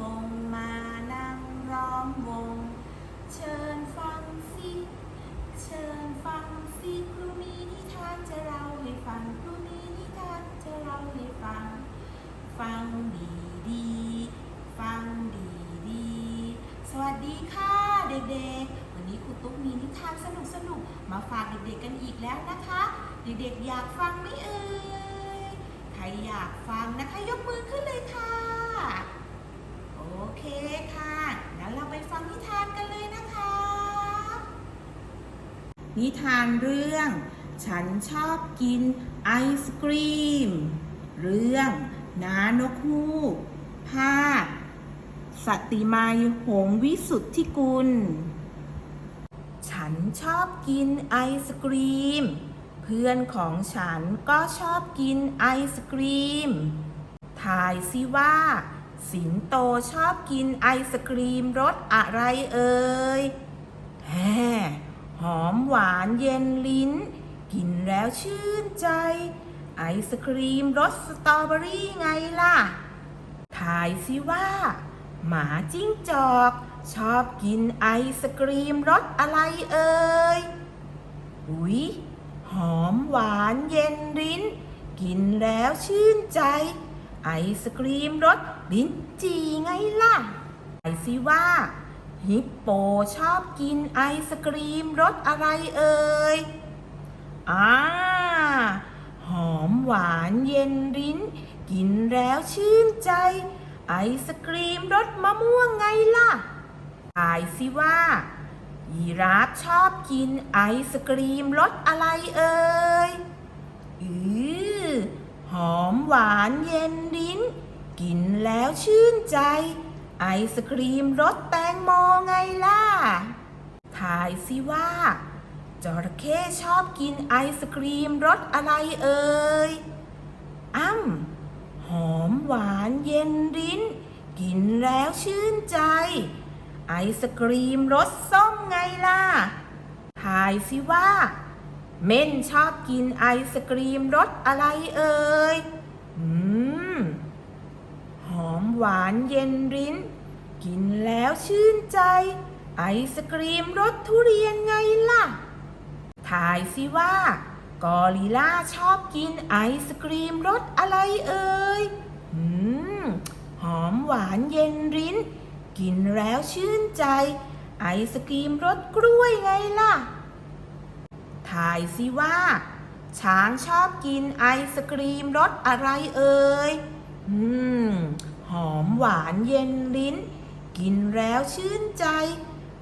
วงมานั่งล้อมวง เชิญฟังสิเชิญฟังสิครูมีนิทานจะเล่าให้ฟังครูมีนิทานจะเล่าให้ฟัง ฟังดีดีฟังดีดีสวัสดีค่ะเด็กๆ วันนี้ครูตุ๊กมีนิทานสนุกสนุกมาฝากเด็กๆกันอีกแล้วนะคะ เด็กๆอยากฟังไหมเอ่ยใครอยากฟังนะคะยกมือขึ้นเลยค่ะ เคค่ะ งั้นเราไปฟังนิทานกันเลยนะคะ นิทานเรื่อง ฉันชอบกินไอศกรีม เรื่องนานกฮูกภาคสติมัยหงวิสุทธิกุล ฉันชอบกินไอศกรีม เพื่อนของฉันก็ชอบกินไอศกรีม ทายสิว่า สิงโตชอบกินไอศกรีมรสอะไรเอ่ยแฮหอมหวานเย็นลิ้น กินแล้วชื่นใจ ไอศกรีมรสสตรอเบอรี่ไงล่ะทายสิว่า หมาจิ้งจอก ชอบกินไอศกรีมรสอะไรเอ่ยอุ๊ยหอมหวานเย็นลิ้น กินแล้วชื่นใจ ไอศกรีมรสลิ้นจี่ไงล่ะทายสิว่า ฮิปโปชอบกินไอศกรีมรสอะไรเอ่ยอ่าหอมหวานเย็นลิ้น กินแล้วชื่นใจ ไอศกรีมรสมะม่วงไงล่ะทายสิว่ายีราฟชอบกินไอศกรีมรสอะไรเอ่ยอือ หอมหวานเย็นลิ้น กินแล้วชื่นใจ ไอศกรีมรสแตงโมไงล่ะทายสิว่าจระเข้ชอบกินไอศกรีมรสอะไรเอ่ยอ้ำหอมหวานเย็นลิ้น กินแล้วชื่นใจ ไอศกรีมรสส้มไงล่ะทายสิว่า เม่นชอบกินไอศกรีมรสอะไรเอ่ย อืม หอมหวานเย็นลิ้น กินแล้วชื่นใจ ไอศกรีมรสทุเรียนไงล่ะทายสิว่ากอริล่าชอบกินไอศกรีมรสอะไรเอ่ย อืม หอมหวานเย็นลิ้น กินแล้วชื่นใจ ไอศกรีมรสกล้วยไงล่ะายสิว่า ช้างชอบกินไอศกรีมรสอะไรเอ่ย อืม หอมหวานเย็นลิ้น กินแล้วชื่นใจ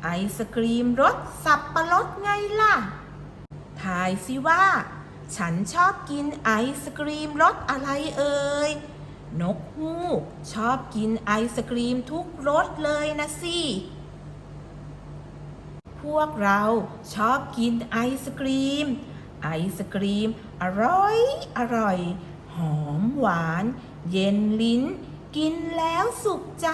ไอศกรีมรสสับปะรดไงล่ะ ทายสิว่า ฉันชอบกินไอศกรีมรสอะไรเอ่ย นกฮูกชอบกินไอศกรีมทุกรสเลยนะสิ พวกเราชอบกินไอศกรีม ไอศกรีม อร่อย อร่อย หอมหวาน เย็นลิ้น กินแล้วสุขใจ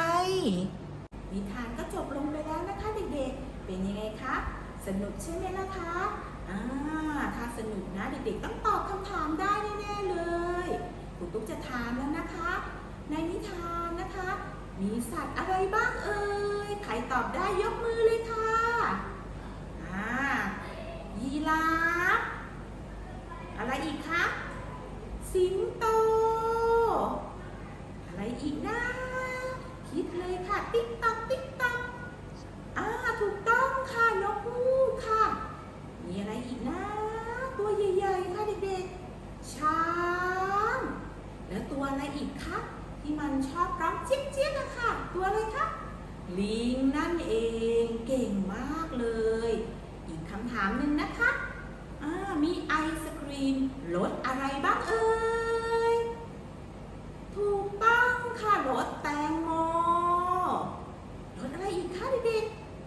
นิทานก็จบลงไปแล้วนะคะเด็กๆ เป็นยังไงคะ สนุกใช่ไหมล่ะคะอ่าถ้าสนุกนะเด็กๆ ต้องตอบคำถามได้แน่ๆเลยครูตุ๊กจะถามแล้วนะคะ ในนิทานนะคะ มีสัตว์อะไรบ้างเอ่ย ใครตอบได้ยกมือเลยค่ะอ่า ยีราฟอะไรอีกคะสิงโต อะไรอีกนะ คิดเลยค่ะ ติ๊กตอกติ๊กตอกอ่าถูกต้องค่ะนกฮูกค่ะ มีอะไรอีกนะ ตัวใหญ่ๆค่ะเด็กๆช้างแล้วตัวอะไรอีกคะที่มันชอบร้องเจี๊ยบเจี๊ยบอะค่ะตัวอะไรคะลิงนั่นเองเก่งมากเลยำถามหนึ่งนะคะมีไอศครีมรสอะไรบ้างเอ่ย ถูกต้องค่ะรสแตงโมรสอะไรอีกคะเด็ก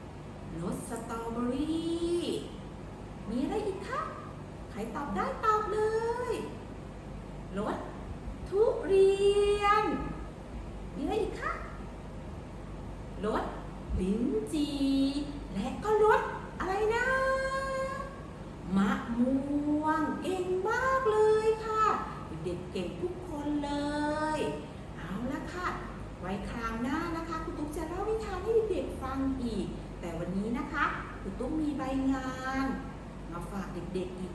ๆรสสตรอเบอรี่มีอะไรอีกคะใครตอบได้ตอบเลยรสทุเรียน มีอะไรอีกคะรสลิ้นจี่และก็รสอะไรนะ มะม่วงเก่งมากเลยค่ะ เก่งทุกคนเลย เอาละค่ะ ไว้คราวหน้านะคะ คุณตุ้มจะเล่าวิชาให้เด็กฟังอีก แต่วันนี้นะคะครูตุ๊กมีใบงาน มาฝากเด็กๆอีก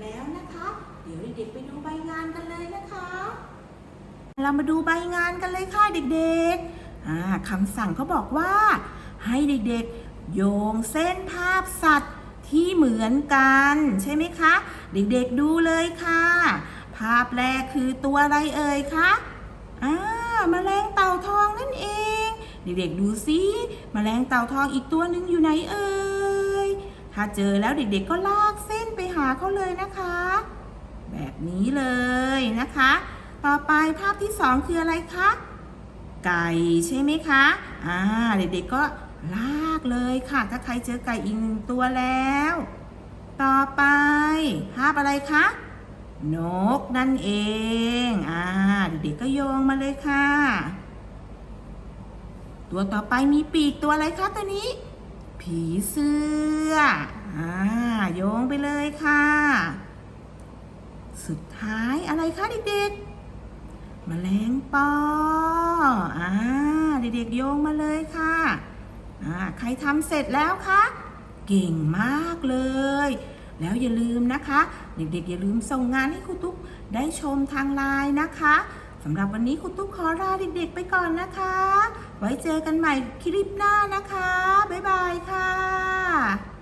แล้วนะคะ เดี๋ยวเด็กๆไปดูใบงานกันเลยนะคะ เรามาดูใบงานกันเลยค่ะเด็กๆคำสั่งเขาบอกว่า ให้เด็กๆ โยงเส้นภาพสัตว์ที่เหมือนกัน ใช่ไหมคะ เด็กๆดูเลยค่ะ ภาพแรกคือตัวอะไรเอ่ยคะอ่าแมลงเต่าทองนั่นเอง เด็กๆดูสิแมลงเต่าทองอีกตัวหนึ่งอยู่ไหนเอ่ย ถ้าเจอแล้วเด็กๆก็ลากเส้นไปหาเขาเลยนะคะ แบบนี้เลยนะคะ ต่อไปภาพที่สองคืออะไรคะ ไก่ใช่ไหมคะ อ่า เด็กๆก็ลากเลยค่ะ ถ้าใครเจอไก่อีกหนึ่งตัวแล้ว ต่อไปภาพอะไรคะ นกนั่นเอง อ่า เด็กๆก็โยงมาเลยค่ะ ตัวต่อไปมีปีกตัวอะไรคะตัวนี้ ผีเสื้อ อ่า โยงไปเลยค่ะ สุดท้ายอะไรคะเด็กๆแมลงปอ อ่า เด็กๆโยงมาเลยค่ะ อ่า ใครทำเสร็จแล้วคะ เก่งมากเลย แล้วอย่าลืมนะคะ เด็กๆ อย่าลืมส่งงานให้ครูตุ๊กได้ชมทางไลน์นะคะสำหรับวันนี้ครูตุ๊กขอลาเด็กๆ ไปก่อนนะคะ ไว้เจอกันใหม่คลิปหน้านะคะ บ๊ายบายค่ะ